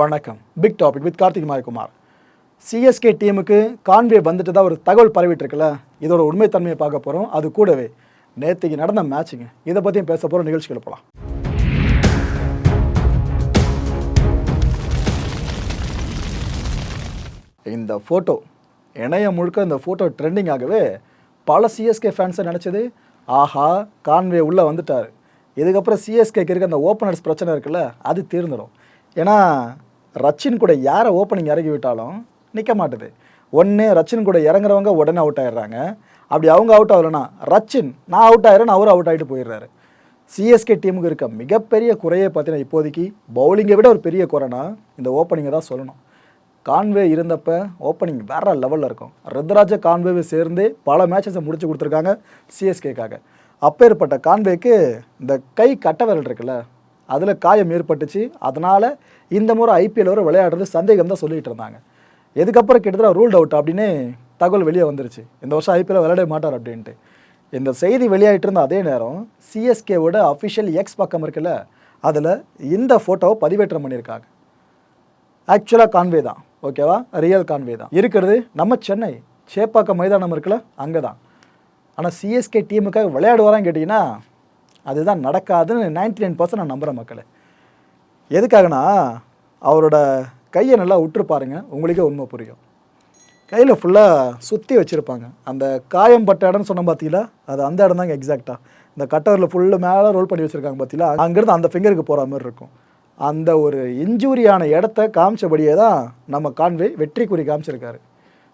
வணக்கம். Big topic with Karthik Mayakumar CSK டீமுக்கு Conway வந்துட்டு தான் ஒரு தகவல் பரவிட்டுருக்குல்ல? இதோட உண்மைத்தன்மையை பார்க்க போகிறோம் அது கூடவே நேற்றுக்கு நடந்த மேட்சுங்க இதை பற்றியும் பேச போகிற நிகழ்ச்சிகள் போகலாம் இந்த ஃபோட்டோ இணையம் முழுக்க இந்த ஃபோட்டோ ட்ரெண்டிங் ஆகவே பல சிஎஸ்கே ஃபேன்ஸை நினச்சது. ஆஹா கான்வே உள்ளே வந்துட்டார். இதுக்கப்புறம் சிஎஸ்கேக்கு இருக்க அந்த ஓப்பனர்ஸ் பிரச்சனை இருக்குல்ல அது தீர்ந்துடும் ஏன்னா ரச்சின் கூட யாரை ஓப்பனிங் இறக்கி விட்டாலும் நிற்க மாட்டுது. ஒன்று ரச்சின் கூட இறங்குறவங்க உடனே அவுட் ஆயிடுறாங்க. அப்படி அவங்க அவுட் ஆகலைன்னா ரச்சின் நான் அவுட் ஆயிடுறேன் அவர் அவுட் ஆகிட்டு போயிடுறாரு. சிஎஸ்கே டீமுக்கு இருக்க மிகப்பெரிய குறையே பார்த்தீங்கன்னா இப்போதைக்கு பவுலிங்கை விட ஒரு பெரிய குறைனா இந்த ஓப்பனிங்கை தான் சொல்லணும். கான்வே இருந்தப்ப ஓப்பனிங் வேற லெவலில் இருக்கும். ருத்ராஜ கான்வேவை சேர்ந்து பல மேட்சஸை முடிச்சு கொடுத்துருக்காங்க சிஎஸ்கேக்காக அப்பேற்பட்ட கான்வேக்கு இந்த கை கட்ட விரல் இருக்குல்ல அதில் காயம் ஏற்பட்டுச்சு. அதனால் இந்த முறை ஐபிஎல் வரை விளையாடுறது சந்தேகம் தான் சொல்லிகிட்டு இருந்தாங்க. எதுக்கப்புறம் கிட்டத்தட்ட ரூல்ட் அவுட் அப்படின்னு தகவல் வெளியே வந்துருச்சு. இந்த வருஷம் ஐபிஎல் விளையாட மாட்டார் அப்படின்ட்டு. இந்த செய்தி வெளியாகிட்டு இருந்த அதே நேரம் சிஎஸ்கேவோட அஃபிஷியல் எக்ஸ் பக்கம் இருக்குல்ல அதில் இந்த ஃபோட்டோவை பதிவேற்றம் பண்ணியிருக்காங்க. ஆக்சுவலாக கான்வே தான் ஓகேவா ரியல் கான்வே தான். இருக்கிறது நம்ம சென்னை சேப்பாக்கம் மைதானம் இருக்குல்ல அங்கே தான் ஆனால் சிஎஸ்கே டீமுக்காக விளையாடுவாரான்னு கேட்டிங்கன்னா அதுதான் நடக்காதுன்னு நைன்டி நைன் பர்சன்ட் நான் நம்புகிறேன் மக்களை. எதுக்காகனா அவரோட கையை நல்லா உற்று பாருங்கள் உங்களுக்கே உண்மை புரியும். கையில் ஃபுல்லாக சுற்றி வச்சுருப்பாங்க. அந்த காயம் பட்ட இடம்னு சொன்ன பார்த்தீங்களா அது அந்த இடம் தாங்க எக்ஸாக்டாக இந்த கட்டரில் ஃபுல்லு மேலே ரோல் பண்ணி வச்சுருக்காங்க பார்த்தீங்களா அங்கேருந்து அந்த ஃபிங்கருக்கு போகிற மாதிரி இருக்கும். அந்த ஒரு இன்ஜூரியான இடத்த காமிச்சபடியே தான் நம்ம கான்வே வெற்றி குறி காமிச்சிருக்காரு.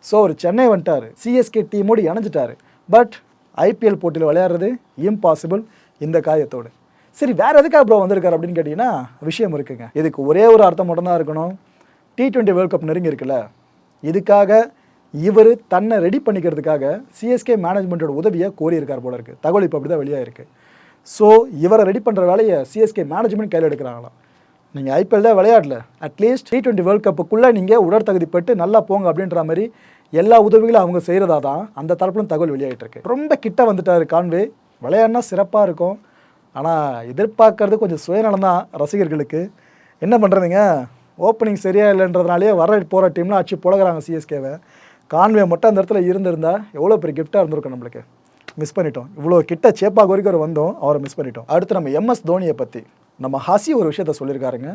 ஸோ அவர் சென்னை வந்துட்டார். சிஎஸ்கே டீமோடு இணைஞ்சிட்டாரு. பட் ஐபிஎல் போட்டியில் விளையாடுறது இம்பாசிபிள் இந்த காயத்தோடு. சரி வேற எதுக்காக ப்ரோ வந்திருக்காரு அப்படின்னு கேட்டிங்கன்னா விஷயம் இருக்குங்க. இதுக்கு ஒரே ஒரு அர்த்தம் மட்டும்தான் இருக்கணும். டி ட்வெண்ட்டி வேர்ல்ட் கப் நெருங்கி இருக்குல்ல இதுக்காக இவர் தன்னை ரெடி பண்ணிக்கிறதுக்காக சிஎஸ்கே மேனேஜ்மெண்ட்டோட உதவியை கோரியிருக்கார் போல இருக்குது தகவல் இப்போ அப்படி தான் வெளியாயிருக்கு. ஸோ இவரை ரெடி பண்ணுற வேலையை சிஎஸ்கே மேனேஜ்மெண்ட் கையில் எடுக்கிறாங்களாம். நீங்கள் ஐபிஎல் தான் விளையாடல. At least T twenty world கப்புக்குள்ளே நீங்கள் உடற்தகுதி பெற்று நல்லா போங்க அப்படின்ற மாதிரி எல்லா உதவிகளும் அவங்க செய்கிறதா தான் அந்த தரப்புலும் தகவல் வெளியாகிட்டு இருக்கு. ரொம்ப கிட்ட வந்துட்டார் கான்வே விளையாடினா சிறப்பாக இருக்கும். ஆனால் எதிர்பார்க்கறது கொஞ்சம் சுயநலம் தான் ரசிகர்களுக்கு. என்ன பண்ணுறதுங்க ஓப்பனிங் சரியாக இல்லைன்றதுனாலே வர போகிற டீம்லாம் அச்சு புழகிறாங்க சிஎஸ்கேவை கான்வே மட்டும் அந்த இடத்துல இருந்திருந்தால் எவ்வளோ பெரிய கிஃப்டாக இருந்திருக்கும் நம்மளுக்கு. மிஸ் பண்ணிட்டோம். இவ்வளோ கிட்ட சேப்பாக வரைக்கும் அவர் வந்தோம் அவரை மிஸ் பண்ணிட்டோம். அடுத்து நம்ம எம்எஸ் தோனியை பற்றி நம்ம ஹசி ஒரு விஷயத்த சொல்லியிருக்காருங்க.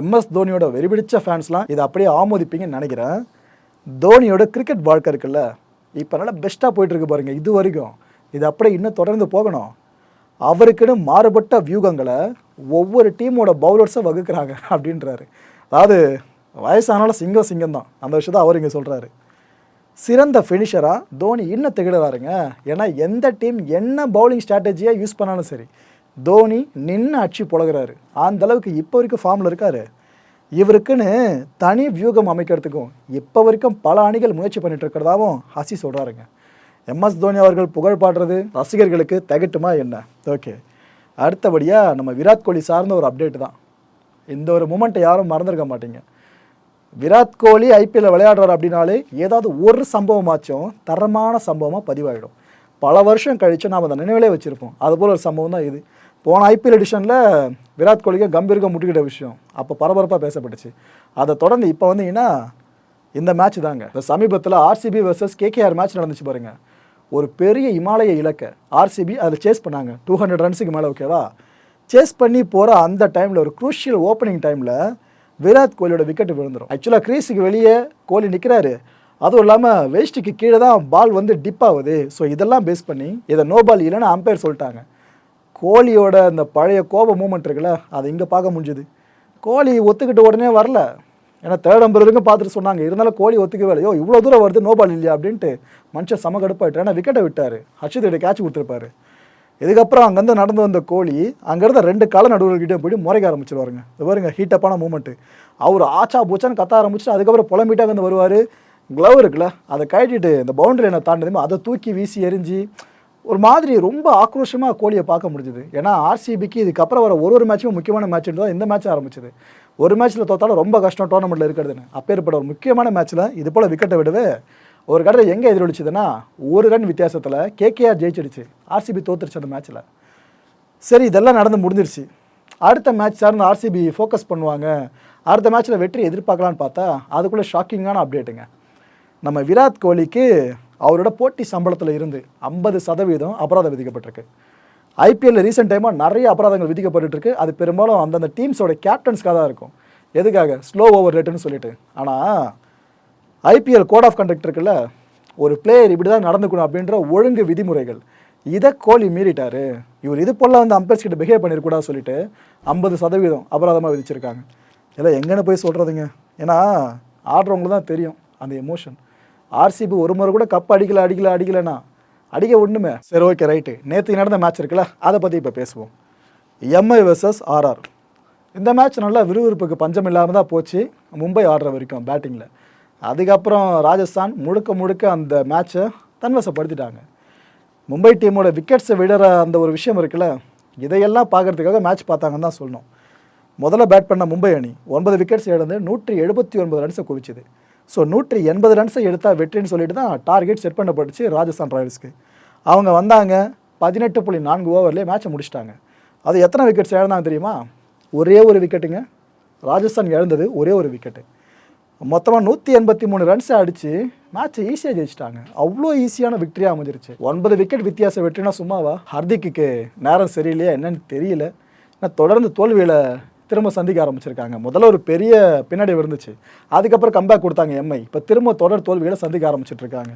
எம்எஸ் தோனியோட வெறிபிடிச்ச ஃபேன்ஸ்லாம் இதை அப்படியே ஆமோதிப்பீங்கன்னு நினைக்கிறேன். தோனியோட கிரிக்கெட் வாழ்க்கை இருக்குல்ல இப்போ நல்லா பெஸ்ட்டாக போயிட்டுருக்கு பாருங்கள் இது வரைக்கும். இது அப்படியே இன்னும் தொடர்ந்து போகணும். அவருக்குன்னு மாறுபட்ட வியூகங்களை ஒவ்வொரு டீமோட பவுலர்ஸை வகுக்கிறாங்க அப்படின்றாரு. அதாவது வயசானாலும் சிங்கம் சிங்கம் தான் அந்த விஷயத்த அவர் இங்கே சொல்கிறாரு சிறந்த ஃபினிஷராக தோனி இன்னும் திகழ்கிறாருங்க ஏன்னா எந்த டீம் என்ன பவுலிங் ஸ்ட்ராட்டஜியாக யூஸ் பண்ணாலும் சரி தோனி நின்று அச்சு புழகிறாரு அந்த அளவுக்கு இப்போ வரைக்கும் ஃபார்மில் இருக்காரு. இவருக்குன்னு தனி வியூகம் அமைக்கிறதுக்கும் இப்போ வரைக்கும் பல அணிகள் முயற்சி பண்ணிட்டு இருக்கிறதாவும் ஹசி சொல்கிறாருங்க எம்எஸ் தோனி அவர்கள் புகழ் பாடுறது ரசிகர்களுக்கு தகட்டுமா என்ன? ஓகே அடுத்தபடியாக நம்ம விராட் கோலி சார்ந்த ஒரு அப்டேட் தான். இந்த ஒரு மூமெண்ட்டை யாரும் மறந்துருக்க மாட்டீங்க. விராட் கோலி ஐபிஎல்ல விளையாடுறார் அப்படின்னாலே ஏதாவது ஒரு சம்பவமாச்சும் தரமான சம்பவமாக பதிவாயிடும். பல வருஷம் கழித்து நாம் அதை நினைவிலே வச்சுருப்போம். அதுபோல் ஒரு சம்பவம் தான் இது. போன ஐபிஎல் எடிஷனில் விராட் கோலிக்கு கம்பீருக்கு முட்டுக்கிட்ட விஷயம். அப்போ பரபரப்பாக பேசப்பட்டுச்சு. அதை தொடர்ந்து இப்போ வந்தீங்கன்னா இந்த மேட்ச் தாங்க. இந்த சமீபத்தில் ஆர்சிபி வர்சஸ் கேகேஆர் மேட்ச் நடந்துச்சு பாருங்கள் ஒரு பெரிய இமாலய இலக்கை ஆர்சிபி அதில் சேஸ் பண்ணாங்க. டூ ஹண்ட்ரட் ரன்ஸுக்கு மேலே ஓகேவா சேஸ் பண்ணி போகிற அந்த டைமில் ஒரு குரூஷியல் ஓப்பனிங் டைமில் விராட் கோலியோட விக்கெட் விழுந்துடும் ஆக்சுவலாக க்ரீஸுக்கு வெளியே கோலி நிற்கிறாரு அதுவும் இல்லாமல் வேஸ்ட்டுக்கு கீழே தான் பால் வந்து டிப் ஆகுது. ஸோ இதெல்லாம் பேஸ் பண்ணி இதை நோ பால் இல்லைன்னு அம்பையர் சொல்லிட்டாங்க. கோலியோட அந்த பழைய கோப மூமெண்ட் இருக்குல்ல அதை இங்கே பார்க்க முடிஞ்சுது. கோலி ஒத்துக்கிட்ட உடனே வரல. ஏன்னா தேர்ட் நம்பர் வரைக்கும் பார்த்துட்டு சொன்னாங்க இருந்தாலும் கோலி ஒத்துக்கவே இவ்வளோ தூரம் வருது நோ பால் இல்லையா? அப்படின்ட்டு மனுஷன் சம கடுப்பாயிட்டு ஏன்னா விக்கெட்டை விட்டார். ஹர்ஷித் கேட்ச் கொடுத்துருப்பாரு. இதுக்கப்புறம் அங்கேருந்து நடந்து வந்த கோலி அங்கேருந்து ரெண்டு கால நடுவர்கிட்ட போயிட்டு முறைக்க ஆரம்பிச்சிருவாருங்க. இது பாருங்க ஹீட்டப்பான மூமெண்ட்டு அவர் ஆச்சா பூச்சான்னு கத்த ஆரம்பிச்சுட்டு அதுக்கப்புறம் புலம்பிட்டே வந்து வருவார். க்ளவ் இருக்குல்ல அதை கட்டிட்டு இந்த பவுண்டரி என்ன தாண்டதுமே அதை தூக்கி வீசி எரிஞ்சு ஒரு மாதிரி ரொம்ப ஆக்ரோஷமாக கோலியை பார்க்க முடிஞ்சுது. ஏன்னா ஆர்சிபிக்கு இதுக்கப்புறம் வர ஒரு ஒரு மேட்சும் முக்கியமான மேட்ச் தான் இந்த மேட்ச் ஆரம்பிச்சது. ஒரு மேட்ச்சில் தோத்தாலும் ரொம்ப கஷ்டம் டோர்னமெண்ட்டில் இருக்கிறதுன்னு. அப்பேற்பட்ட ஒரு முக்கியமான மேட்ச்சில் இது போல் விக்கெட்டை விடவே ஒரு கடையில் எங்கே எதிரொலிச்சதுன்னா ஒரு ரன் வித்தியாசத்தில் கேகேஆர் ஜெயிச்சிடுச்சு. ஆர்சிபி தோத்துருச்சு அந்த மேட்ச்சில் சரி இதெல்லாம் நடந்து முடிஞ்சிருச்சு. அடுத்த மேட்ச் சார்ந்து ஆர்சிபி ஃபோக்கஸ் பண்ணுவாங்க. அடுத்த மேட்ச்சில் வெற்றி எதிர்பார்க்கலான்னு பார்த்தா அதுக்குள்ளே ஷாக்கிங்கான அப்டேட்டுங்க நம்ம விராட் கோலிக்கு அவரோட போட்டி சம்பளத்தில் இருந்து ஐம்பது சதவீதம் அபராதம் விதிக்கப்பட்டிருக்கு. ஐபிஎல்ல ரீசெண்ட் டைமாக நிறைய அபராதங்கள் விதிக்கப்பட்டுட்டு இருக்கு அது பெரும்பாலும் அந்தந்த டீம்ஸோட கேப்டன்ஸ்க்காக தான் இருக்கும். எதுக்காக? ஸ்லோ ஓவர் ரேட்டுன்னு சொல்லிட்டு. ஆனால் ஐபிஎல் கோட் ஆஃப் கண்டக்ட் இருக்குல்ல ஒரு பிளேயர் இப்படி தான் நடந்துக்கணும் அப்படின்ற ஒழுங்கு விதிமுறைகள். இதை கோலி மீறிட்டார். இவர் இது போல வந்து அம்பையர்ஸ் கிட்ட பிஹேவ் பண்ணிருக்கூடாது சொல்லிட்டு ஐம்பது சதவீதம் அபராதமாக விதிச்சிருக்காங்க. இதெல்லாம் எங்கன்னு போய் சொல்கிறதுங்க ஏன்னா ஆடுறவங்களுக்கு தான் தெரியும் அந்த எமோஷன் ஆர்சிபி ஒரு முறை கூட கப் அடிக்கல அடிக்கல அடிக்கலண்ணா. அடிக்க ஒன்றுமே சரி ஓகே ரைட்டு நேற்று நடந்த மேட்ச் இருக்குல்ல அதை பற்றி இப்போ பேசுவோம். எம்ஐ வெர்சஸ் ஆர்ஆர் இந்த மேட்ச் நல்லா விறுவிறுப்புக்கு பஞ்சம் இல்லாமல் தான் போச்சு. மும்பை ஆடுற வரைக்கும் பேட்டிங்கில் அதுக்கப்புறம் ராஜஸ்தான் முழுக்க முழுக்க அந்த மேட்ச்சை தன்வசப்படுத்திட்டாங்க. மும்பை டீமோட விக்கெட்ஸை விடுற அந்த ஒரு விஷயம் இருக்குல்ல இதையெல்லாம் பார்க்கறதுக்காக மேட்ச் பார்த்தாங்கன்னு தான் சொல்லணும். முதல்ல பேட் பண்ண மும்பை அணி ஒன்பது விக்கெட்ஸ் இழந்து நூற்றி எழுபத்தி ஒன்பது ரன்ஸை குவிச்சுது. ஸோ நூற்றி எண்பது ரன்ஸை எடுத்தால் வெற்றின்னு சொல்லிட்டு தான் டார்கெட் செட் பண்ணப்பட்டுச்சு ராஜஸ்தான் ராயல்ஸ்க்கு. அவங்க வந்தாங்க பதினெட்டு புள்ளி நான்கு ஓவர்லேயே மேட்சை முடிச்சிட்டாங்க. அது எத்தனை விக்கெட்ஸ் இழந்தாங்க தெரியுமா? ஒரே ஒரு விக்கெட்டுங்க ராஜஸ்தான் இழந்தது ஒரே ஒரு விக்கெட்டு மொத்தமாக நூற்றி எண்பத்தி மூணு ரன்ஸை அடித்து மேட்ச்சை ஈஸியாக ஜெயிச்சிட்டாங்க. அவ்வளோ ஈஸியான விக்டரியாக அமைஞ்சிருச்சு. ஒன்பது விக்கெட் வித்தியாசம் வெற்றினா சும்மாவா? ஹர்திக்கு நேரம் சரியில்லையா என்னன்னு தெரியல. நான் தொடர்ந்து தோல்வியில் திரும்ப சந்திக்க ஆரம்பிச்சிருக்காங்க. முதல்ல ஒரு பெரிய பின்னாடி இருந்துச்சு அதுக்கப்புறம் கம்பேக் கொடுத்தாங்க எம்ஐ இப்போ திரும்ப தொடர் தோல்விகளை சந்திக்க ஆரம்பிச்சிட்டு இருக்காங்க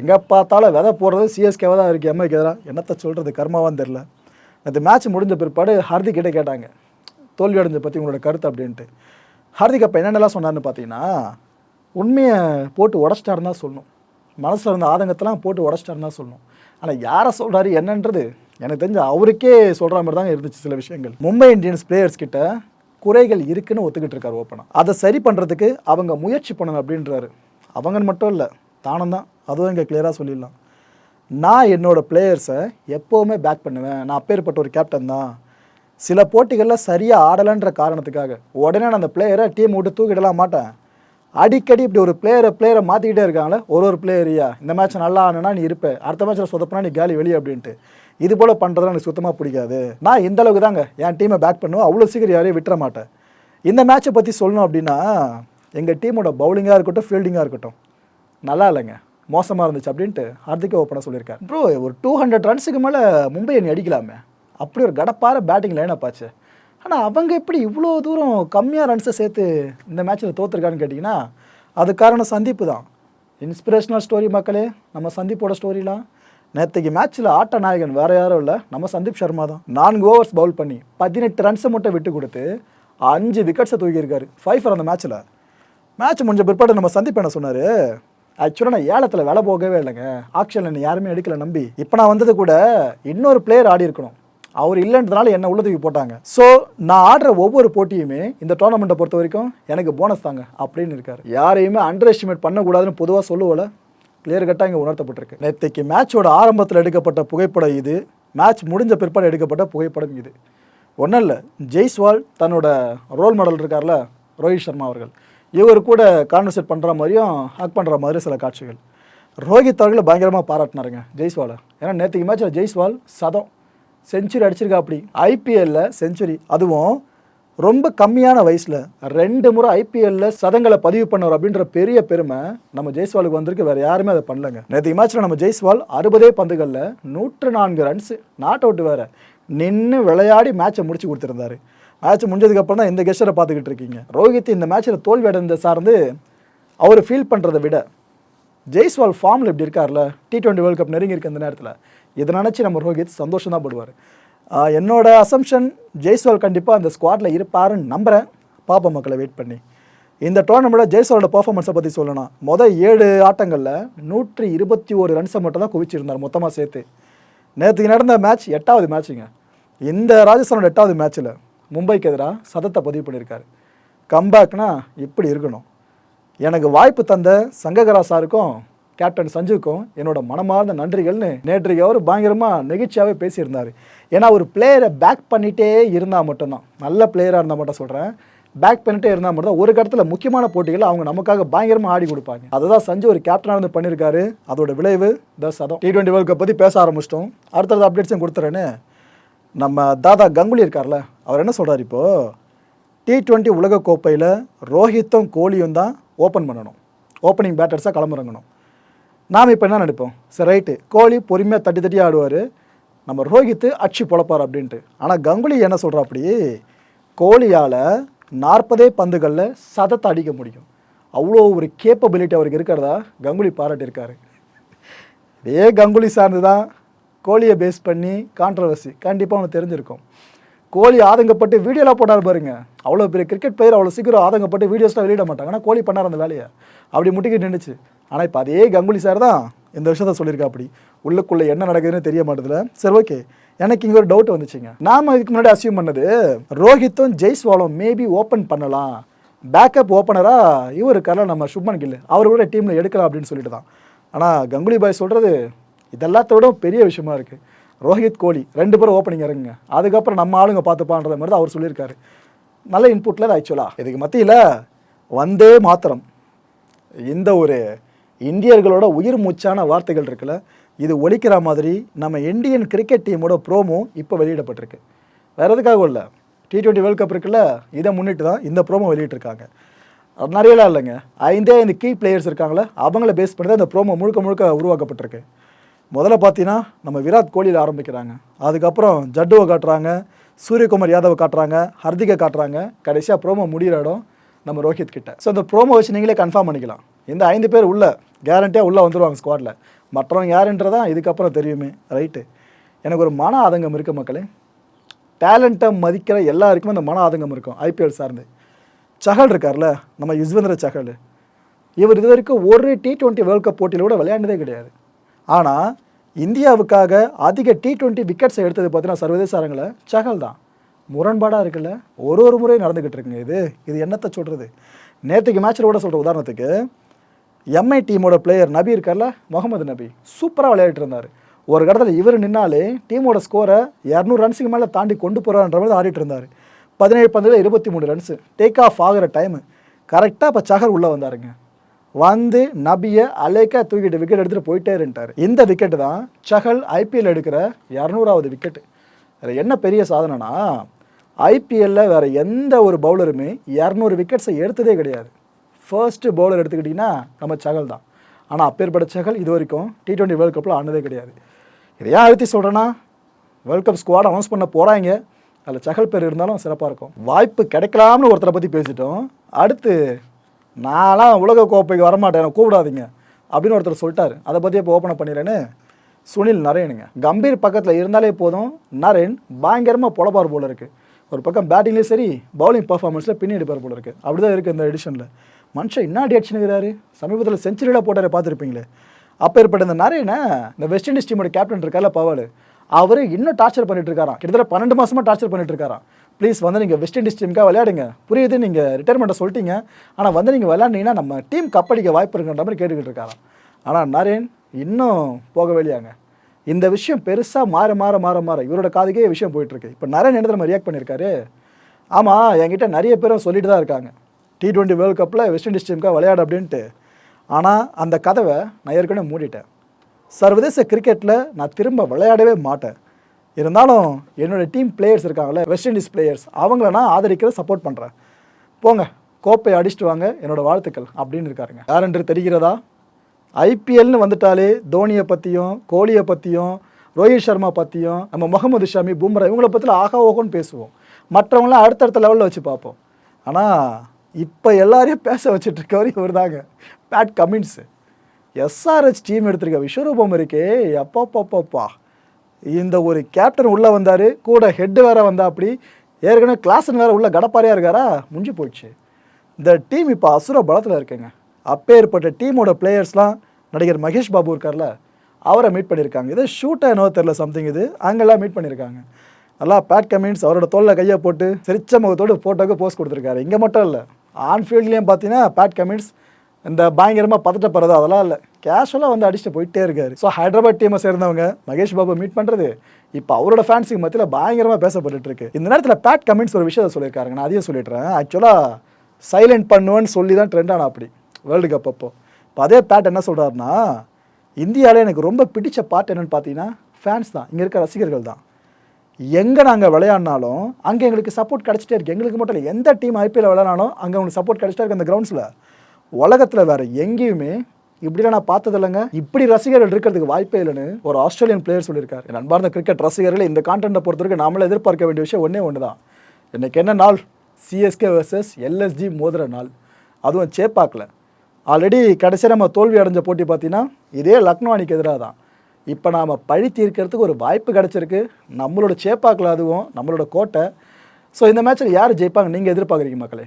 எங்கே பார்த்தாலும் விதை போடுறது சிஎஸ்கேவாக தான் இருக்குது எம்ஐக்கு எதிராக என்னத்தை சொல்கிறது கர்மாவான்னு தெரில அந்த மேட்ச் முடிஞ்ச பிற்பாடு ஹார்திக் கிட்டே கேட்டாங்க. தோல்வி அடைஞ்ச பற்றி உங்களோட கருத்து அப்படின்ட்டு. ஹார்திக் அப்போ என்னென்னலாம் சொன்னார்னு பார்த்தீங்கன்னா உண்மையை போட்டு உடச்சிட்டாருன்னு தான் சொல்லணும். மனசில் இருந்த ஆதங்கத்தெல்லாம் போட்டு உடச்சிட்டாருன்னு தான் சொல்லணும். ஆனால் யாரை சொல்கிறாரு என்னன்றது எனக்கு தெரிஞ்சு அவருக்கே சொல்கிற மாதிரி தாங்க இருந்துச்சு சில விஷயங்கள். மும்பை இந்தியன்ஸ் பிளேயர்ஸ் கிட்ட குறைகள் இருக்குன்னு ஒத்துக்கிட்டு இருக்காரு ஓப்பனாக அதை சரி பண்ணுறதுக்கு அவங்க முயற்சி பண்ணணும் அப்படின்றாரு. அவங்கன்னு மட்டும் இல்லை தானும் தான். அதுவும் இங்கே கிளியராக சொல்லிடலாம். நான் என்னோடய பிளேயர்ஸை எப்போவுமே பேக் பண்ணுவேன். நான் அப்பேற்பட்ட ஒரு கேப்டன் தான். சில போட்டிகளில் சரியாக ஆடலைன்ற காரணத்துக்காக உடனே நான் அந்த பிளேயரை டீம் விட்டு தூக்கிடலாம் மாட்டேன். அடிக்கடி இப்படி ஒரு பிளேயரை பிளேயரை மாற்றிக்கிட்டே இருக்காங்களே ஒரு ஒரு பிளேயரியா இந்த மேட்ச் நல்லா ஆனா நீ இருப்ப அடுத்த மேட்ச்சில் சொதப்பினா நீ காலி வெளியே அப்படின்ட்டு. இது போல் பண்ணுறது எனக்கு சுத்தமாக பிடிக்காது. நான் இந்த அளவுக்கு தாங்க என் டீமை பேக் பண்ணுவோம் அவ்வளோ சீக்கிரம் யாரையும் விட்டுற மாட்டேன். இந்த மேட்சை பற்றி சொல்லணும் அப்படின்னா எங்கள் டீமோட பவுலிங்காக இருக்கட்டும் ஃபீல்டிங்காக இருக்கட்டும் நல்லா இல்லைங்க. மோசமாக இருந்துச்சு அப்படின்ட்டு ஹார்திக் ஓப்பனாக சொல்லியிருக்காரு. ப்ரோ ஒரு டூ ஹண்ட்ரட் ரன்ஸுக்கு மேலே மும்பை அணி அடிக்கலாமே. அப்படி ஒரு கடப்பார பேட்டிங் லைனப் ஆச்சு. ஆனால் அவங்க எப்படி இவ்வளோ தூரம் கம்மியாக ரன்ஸை சேர்த்து இந்த மேட்ச்சில் தோத்துருக்கான்னு கேட்டிங்கன்னா அது காரணம் சந்திப்பு தான். இன்ஸ்பிரேஷனல் ஸ்டோரி மக்களே. நம்ம சந்திப்போட ஸ்டோரிலாம் நேற்றுக்கு மேட்ச்சில் ஆட்ட நாயகன் வேறு யாரும் இல்லை. நம்ம சந்தீப் சர்மா தான். நான்கு ஓவர்ஸ் பவுல் பண்ணி பதினெட்டு ரன்ஸை மட்டும் விட்டு கொடுத்து அஞ்சு விக்கெட்ஸை தூக்கியிருக்காரு ஃபைவ் ஃபார் அந்த மேட்ச்சில் மேட்ச் முடிஞ்ச பிற்பாடு நம்ம சந்தீப் என்ன சொன்னார்? ஆக்சுவலாக நான் ஏலத்தில் வேலை போகவே இல்லைங்க. ஆக்ஷனில் நீ யாருமே எடுக்கல நம்பி. இப்போ நான் வந்தது கூட இன்னொரு பிளேயர் ஆடி இருக்கணும். அவர் இல்லைன்றதுனால என்ன உள்ளதுக்கு போட்டாங்க. ஸோ நான் ஆடுற ஒவ்வொரு போட்டியுமே இந்த டோர்னமெண்ட்டை பொறுத்த வரைக்கும் எனக்கு போனஸ் தாங்க அப்படின்னு இருக்காரு. யாரையுமே அண்டர் எஸ்டிமேட் பண்ணக்கூடாதுன்னு பொதுவாக சொல்லுவோல கிளியர் கட்டாக இங்கே உணர்த்தப்பட்டிருக்கு. நேற்றைக்கு மேட்சோட ஆரம்பத்தில் எடுக்கப்பட்ட புகைப்படம் இது. மேட்ச் முடிஞ்ச பிற்பாடு எடுக்கப்பட்ட புகைப்படம் இது. ஒன்றும் இல்லை ஜெய்ஸ்வால் தன்னோட ரோல் மாடல் இருக்கார்ல ரோஹித் சர்மா அவர்கள். இவர் கூட கான்வர்சேட் பண்ணுற மாதிரியும் ஹக் பண்ணுற மாதிரி சில காட்சிகள். ரோஹித் அவர்களை பயங்கரமாக பாராட்டினாருங்க ஜெய்ஸ்வாலை. ஏன்னா நேற்றுக்கு மேட்சில் ஜெய்ஸ்வால் சதம். செஞ்சுரி அடிச்சிருக்கா அப்படி. ஐபிஎல்லில் செஞ்சுரி அதுவும் ரொம்ப கம்மியான வயசில் ரெண்டு முறை ஐபிஎல்ல சதங்களை பதிவு பண்ணவர் அப்படின்ற பெரிய பெருமை நம்ம ஜெய்ஸ்வாலுக்கு வந்திருக்கு. வேற யாருமே அதை பண்ணலங்க. நேற்று மேட்ச்சில் நம்ம ஜெய்ஸ்வால் அறுபதே பந்துகளில் நூற்று நான்கு ரன்ஸ் நாட் அவுட் வேற. நின்று விளையாடி மேட்சை முடிச்சு கொடுத்துருந்தாரு. மேட்ச் முடிஞ்சதுக்கப்புறம் தான் இந்த கெஸ்டரை பார்த்துக்கிட்டு இருக்கீங்க. ரோஹித் இந்த மேட்ச்சில் தோல்வி அடைந்த சார்ந்து அவர் ஃபீல் பண்ணுறதை விட ஜெய்ஸ்வால் ஃபார்மில் இப்படி இருக்கார்ல. டி ட்வெண்ட்டி வேர்ல்ட் கப் நெருங்கி இருக்க இந்த நேரத்தில். இதை நினச்சி நம்ம ரோஹித் சந்தோஷம் தான் படுவார். என்னோட அசம்ஷன் ஜெய்ஸ்வால் கண்டிப்பாக அந்த ஸ்குவாடில் இருப்பாருன்னு நம்புகிறேன் பாப்போம் மக்களை வெயிட் பண்ணி. இந்த டோர்னமெண்ட்டில் ஜெய்ஸ்வாலோட பர்ஃபார்மன்ஸை பற்றி சொல்லணும் மொதல் ஏழு ஆட்டங்களில் நூற்றி இருபத்தி ஒரு ரன்ஸை மட்டும் தான் குவிச்சிருந்தார் மொத்தமாக சேர்த்து. நேற்றுக்கு நடந்த மேட்ச் எட்டாவது மேட்ச்சுங்க இந்த ராஜஸ்தானோட எட்டாவது மேட்ச்சில் மும்பைக்கு எதிராக சதத்தை பதிவு பண்ணியிருக்காரு கம்பேக்னா இப்படி இருக்கணும். எனக்கு வாய்ப்பு தந்த சங்ககரா சாருக்கும் கேப்டன் சஞ்சுக்கும் என்னோட மனமார்ந்த நன்றிகள்னு நேற்றைக்கு அவர் பயங்கரமாக நெகிழ்ச்சியாகவே பேசியிருந்தார். ஏன்னா ஒரு பிளேயரை பேக் பண்ணிகிட்டே இருந்தால் மட்டும்தான். நல்ல பிளேயராக இருந்தால் மட்டும் சொல்கிறேன் பேக் பண்ணிட்டே இருந்தால் மட்டும் தான் ஒரு இடத்துல முக்கியமான போட்டிகள் அவங்க நமக்காக பயங்கரமாக ஆடி கொடுப்பாங்க. அதுதான் சஞ்சு ஒரு கேப்டனாக இருந்து பண்ணியிருக்காரு. அதோட விளைவு தஸ் சதம் டி டுவெண்ட்டி வேர்ல்ட் கப் பற்றி பேச ஆரம்பிச்சிட்டோம். அடுத்தது அப்டேட்ஸும் கொடுத்துறேன்னு நம்ம தாதா கங்குலி இருக்கார்ல அவர் என்ன சொல்கிறார் இப்போது டி டுவெண்ட்டி உலகக்கோப்பையில் ரோஹித்தும் கோலியும் தான் ஓப்பன் பண்ணணும். ஓப்பனிங் பேட்டர்ஸாக களமிறங்கணும். நாம் இப்போ என்ன நினைப்போம் சரி ரைட்டு கோலி பொறுமையாக தட்டி தட்டி ஆடுவார். நம்ம ரோஹித்து அச்சு பொழப்பார் அப்படின்ட்டு. ஆனால் கங்குலி என்ன சொல்கிறா அப்படி கோலியால் நாற்பதே பந்துகளில் சதத்தை அடிக்க முடியும். அவ்வளோ ஒரு கேப்பபிலிட்டி அவருக்கு இருக்கிறதா? கங்குலி பாராட்டியிருக்காரு. இதே கங்குலி சார்ந்து தான் கோலியை பேஸ் பண்ணி கான்ட்ரவர்சி கண்டிப்பாக அவனுக்கு தெரிஞ்சிருக்கும். கோலி ஆதங்கப்பட்டு வீடியோலாம் போட்டார் பாருங்க. அவ்வளோ பெரிய கிரிக்கெட் பிளேயர் அவ்வளோ சீக்கிரம் ஆதங்கப்பட்டு வீடியோஸ்லாம் வெளியிட மாட்டாங்க. ஆனால் கோலி பண்ணார் அந்த வேலையை. அப்படி முட்டிக்கிட்டு நின்றுச்சு ஆனால் இப்போ அதே கங்குலி சார் தான் இந்த விஷயத்த சொல்லியிருக்கா அப்படி. உள்ளுக்குள்ளே என்ன நடக்குதுன்னு தெரிய மாட்டேதுல. சரி ஓகே எனக்கு இங்கே ஒரு டவுட் வந்துச்சுங்க. நாம் இதுக்கு முன்னாடி அசியூம் பண்ணது ரோஹித்தும் ஜெய்ஸ்வாலும் மேபி ஓப்பன் பண்ணலாம். பேக்கப் ஓப்பனராக இவர் இருக்கார்ல நம்ம சுப்மன் கில் அவர் கூட டீமில் எடுக்கலாம் அப்படின்னு சொல்லிட்டு தான் ஆனால் கங்குலி பாய் சொல்கிறது இதெல்லாத்தோட பெரிய விஷயமா இருக்குது ரோஹித் கோலி ரெண்டு பேரும் ஓப்பனிங் இறங்குங்க. அதுக்கப்புறம் நம்ம ஆளுங்க பார்த்துப்பான்ற மாதிரி தான் அவர் சொல்லியிருக்காரு. நல்ல இன்புட்டில் ஆக்சுவலாக இதுக்கு மத்தியில் வந்தே மாத்திரம். இந்த ஒரு இந்தியர்களோட உயிர் மூச்சான வார்த்தைகள் இருக்குல்ல இது ஒழிக்கிற மாதிரி நம்ம இந்தியன் கிரிக்கெட் டீமோட ப்ரோமோ இப்போ வெளியிடப்பட்டிருக்கு. வேறு எதுக்காகவும் இல்லை. டி ட்வெண்ட்டி வேர்ல்ட் கப் இருக்குல்ல இதை முன்னிட்டு தான் இந்த ப்ரோமோ வெளியிட்டிருக்காங்க. நிறையலாம் இல்லைங்க. ஐந்தே ஐந்து கீ பிளேயர்ஸ் இருக்காங்களே அவங்கள பேஸ் பண்ணி தான் இந்த ப்ரோமோ முழுக்க முழுக்க உருவாக்கப்பட்டிருக்கு. முதல்ல பார்த்தீங்கன்னா நம்ம விராட் கோலியில் ஆரம்பிக்கிறாங்க. அதுக்கப்புறம் ஜட்டுவை காட்டுறாங்க சூரியகுமார் யாதவை காட்டுறாங்க ஹர்திகை காட்டுறாங்க. கடைசியாக ப்ரோமோ முடிகிற இடம் நம்ம ரோஹித் கிட்ட. ஸோ அந்த ப்ரோமோ வச்சு நீங்களே கன்ஃபார்ம் பண்ணிக்கலாம். இந்த ஐந்து பேர் உள்ள கேரண்டியாக உள்ளே வந்துருவாங்க ஸ்குவாடில் மற்றவங்க யாருன்றதான் இதுக்கப்புறம் தெரியுமே ரைட்டு எனக்கு ஒரு மன ஆதங்கம் இருக்கு மக்களே. டேலண்ட்டை மதிக்கிற எல்லாருக்குமே அந்த மன ஆதங்கம் இருக்கும் ஐபிஎல் சார்ந்து. சஹல் இருக்கார்ல நம்ம யுஸ்வேந்திர சஹல் இவர் இது வரைக்கும் ஒரு டி ட்வெண்ட்டி வேர்ல்ட் கப் போட்டியில் கூட விளையாண்டதே கிடையாது. ஆனால் இந்தியாவுக்காக அதிக டி டுவெண்ட்டி விக்கெட்ஸை எடுத்தது பார்த்தீங்கன்னா சர்வதேச அரங்கில் சகல் தான். முரண்பாடாக இருக்குல்ல? ஒரு ஒரு முறை நடந்துக்கிட்டு இருக்குங்க இது. இது என்னத்தை சொல்கிறது நேற்றுக்கு மேட்ச்சில் கூட சொல்கிற உதாரணத்துக்கு எம்ஐ டீமோட பிளேயர் நபி இருக்கார்ல முகமது நபி. சூப்பராக விளையாடிட்டு இருந்தார். ஒரு கடத்தில் இவர் நின்னாலே டீமோட ஸ்கோரை இரநூறு ரன்ஸுக்கு மேலே தாண்டி கொண்டு போகிறான்ற மாதிரி ஆடிட்டு இருந்தார். பதினேழு பந்தில் இருபத்தி மூணு ரன்ஸு டேக் ஆஃப் ஆகிற டைமு கரெக்டாக இப்போ சஹர் உள்ளே வந்தாருங்க. வந்து நபியை அலேக்கா தூக்கிட்டு விக்கெட் எடுத்துகிட்டு போயிட்டே இருந்துட்டார் இந்த விக்கெட்டு தான் சஹல் ஐபிஎல் எடுக்கிற இரநூறாவது விக்கெட்டு அதில் என்ன பெரிய சாதனைனா ஐபிஎல்ல வேறு எந்த ஒரு பவுலருமே இரநூறு விக்கெட்ஸை எடுத்ததே கிடையாது. ஃபர்ஸ்ட்டு பவுலர் எடுத்துக்கிட்டிங்கன்னா நம்ம சகல் தான். ஆனால் அப்பேற்பட்ட சகல் இது வரைக்கும் டி டுவெண்ட்டி வேர்ல்ட் கப்பில் ஆனதே கிடையாது. இதை ஏன் அழுத்தி சொல்கிறேன்னா வேர்ல்ட் கப் ஸ்குவாட் அனௌன்ஸ் பண்ண போகிறாங்க அதில் சகல் பேர் இருந்தாலும் சிறப்பாக இருக்கும். வாய்ப்பு கிடைக்கலாம்னு ஒருத்தரை பற்றி பேசிட்டோம். அடுத்து நான்லாம் உலக கோப்பைக்கு வரமாட்டேன் கூப்பிடாதீங்க. அப்படின்னு ஒருத்தர் சொல்லிட்டாரு. அதை பற்றி இப்போ ஓப்பன் பண்ணிடுறேன்னு சுனில் நரேனுங்க. கம்பீர் பக்கத்தில் இருந்தாலே போதும் நரேன் பயங்கரமாக பொழப்பார் போல இருக்குது ஒரு பக்கம் பேட்டிங்லேயும் சரி பவுலிங் பர்ஃபார்மன்ஸில் பின்னி எடுப்பார் போல இருக்குது அப்படி தான் இருக்குது இந்த எடிஷனில் மனுஷன் என்ன அடி அடிச்சுனுங்கிறாரு சமீபத்தில் செஞ்சுரியில் போட்டார் பார்த்துருப்பீங்களே. அப்போ ஏற்பட்ட இந்த நரேனை இந்த வெஸ்ட் இண்டீஸ் டீமோட கேப்டன் இருக்கார்ல பவால் அவர் இன்னும் டார்ச்சர் பண்ணிட்டு இருக்காராம். கிட்டத்தட்ட பன்னெண்டு மாசமா டார்ச்சர் பண்ணிட்டு இருக்காராம். ப்ளீஸ் வந்து நீங்கள் வெஸ்ட் இண்டீஸ் டீமுக்காக விளையாடுங்க. புரியுது? நீங்கள் ரிட்டைர்மெண்ட்டை சொல்லிட்டீங்க. ஆனால் வந்து நீங்கள் விளையாண்டிங்கன்னா நம்ம டீம் கப்படிக்க வாய்ப்பு இருக்குன்ற மாதிரி கேட்டுக்கிட்டு இருக்காங்க ஆனால் நரேன் இன்னும் போக வெளியாங்க இந்த விஷயம் பெருசாக மாற மாற மாற மாற இவரோட காதுக்கே விஷயம் போயிட்டுருக்கு. இப்போ நரேன் என்ன நம்ம ரியாக்ட் பண்ணியிருக்காரு? ஆமாம் என்கிட்ட நிறைய பேரும் சொல்லிட்டு தான் இருக்காங்க. டி டுவெண்ட்டி வேர்ல்டு கப்பில் வெஸ்ட் இண்டீஸ் டீமுக்காக விளையாடு அப்படின்ட்டு. ஆனால் அந்த கதவை நான் ஏற்கனவே மூடிட்டேன். சர்வதேச கிரிக்கெட்டில் நான் திரும்ப விளையாடவே மாட்டேன். இருந்தாலும் என்னோட டீம் பிளேயர்ஸ் இருக்காங்கல்ல வெஸ்ட் இண்டீஸ் பிளேயர்ஸ் அவங்கள நான் ஆதரிக்கிற சப்போர்ட் பண்ணுறேன் போங்க கோப்பை அடிச்சுட்டு வாங்க என்னோடய வாழ்த்துக்கள் அப்படின்னு இருக்காருங்க. யாரென்று தெரிகிறதா? ஐபிஎல்னு வந்துட்டாலே தோனியை பற்றியும் கோலியை பற்றியும் ரோஹித் சர்மா பற்றியும் நம்ம முகமது ஷமி பும்ரா இவங்கள பற்றில ஆகா ஓகோன்னு பேசுவோம். மற்றவங்களாம் அடுத்தடுத்த லெவலில் வச்சு பார்ப்போம். ஆனால் இப்போ எல்லாரையும் பேச வச்சுட்டு இருக்கவர் இவர் தாங்க பேட் கமின்ஸு எஸ்ஆர்ஹெச் டீம் எடுத்திருக்க விஸ்வரூபம் இருக்கே அப்பப்பப்பப்பா. இந்த ஒரு கேப்டன் உள்ளே வந்தார் கூட ஹெட்டு வேற வந்தா அப்படி. ஏற்கனவே கிளாஸ்னு வேற உள்ள கடப்பாரியாக இருக்காரா? முடிஞ்சு போயிடுச்சு இந்த டீம் இப்போ அசுர பலத்தில் இருக்குங்க. அப்பேற்பட்ட டீமோட பிளேயர்ஸ்லாம் நடிகர் மகேஷ் பாபு இருக்கார்ல அவரை மீட் பண்ணியிருக்காங்க இது ஷூட்டாக என்னவோ தெரில சம்திங் இது. அங்கெல்லாம் மீட் பண்ணியிருக்காங்க நல்லா பேட் கமின்ஸ் அவரோட தோலில் கையை போட்டு சிரிச்ச முகத்தோடு ஃபோட்டோக்கு போஸ்ட் கொடுத்துருக்காரு. இங்கே மட்டும் இல்லை ஆன்ஃபீல்ட்லேயும் பார்த்தீங்கன்னா பேட் கமின்ஸ் இந்த பயங்கரமாக பதட்டப்படுறது அதெல்லாம் இல்லை. கேஷுவலாக வந்து அடிச்சுட்டு போயிட்டே இருக்காரு. ஸோ ஹைதராபாத் டீமை சேர்ந்தவங்க மகேஷ் பாபு மீட் பண்ணுறது இப்போ அவரோட ஃபேன்ஸுக்கு மத்தியில் பயங்கரமாக பேசப்பட்டு இருக்கு. இந்த நேரத்தில் பேட் கமெண்ட்ஸ் ஒரு விஷயத்தை சொல்லியிருக்காருங்க நான் அதையும் சொல்லிடுறேன். ஆக்சுவலாக சைலண்ட் பண்ணுவேன்னு சொல்லி தான் ட்ரெண்ட் அப்படி. வேர்ல்டு கப் அப்போ. இப்போ அதே பேட் என்ன சொல்கிறாருன்னா இந்தியாவில் எனக்கு ரொம்ப பிடிச்ச பாட்டு என்னென்னு பார்த்தீங்கன்னா ஃபேன்ஸ் தான். இங்கே இருக்க ரசிகர்கள் தான். எங்கே நாங்கள் விளையாடினாலும் அங்கே எங்களுக்கு சப்போர்ட் கிடச்சிட்டே இருக்கு. எங்களுக்கு மட்டும் இல்லை எந்த டீம் ஐபிஎல் விளையாடினாலும் அங்கே அவங்களுக்கு சப்போர்ட் கிடச்சிட்டே இருக்கு அந்த கிரவுண்ட்ஸில் உலகத்தில் வேறு எங்கேயுமே இப்படிலாம் நான் பார்த்தது இல்லைங்க இப்படி ரசிகர்கள் இருக்கிறதுக்கு வாய்ப்பே இல்லைன்னு ஒரு ஆஸ்திரேலியன் பிளேயர் சொல்லியிருக்காரு. என் கிரிக்கெட் ரசிகர்கள் இந்த கான்டென்ட்டை பொறுத்தவரைக்கும் நாமளே எதிர்பார்க்க வேண்டிய விஷயம் ஒன்றே ஒன்று தான். இன்னைக்கு என்ன நாள்? சிஎஸ்கே வர்சஸ் எல்எஸ்ஜி மோதிர நாள். அதுவும் சேப்பாக்கில். ஆல்ரெடி கடைசியாக நம்ம தோல்வி அடைஞ்ச போட்டி பார்த்தீங்கன்னா இதே லக்னோ அணிக்கு எதிராக தான். இப்போ நாம் பழி தீர்க்கிறதுக்கு ஒரு வாய்ப்பு கிடச்சிருக்கு. நம்மளோட சேப்பாக்கில் அதுவும் நம்மளோட கோட்டை. ஸோ இந்த மேட்ச்சில் யார் ஜெயிப்பாங்க? நீங்கள் எதிர்பார்க்குறீங்க மக்களே?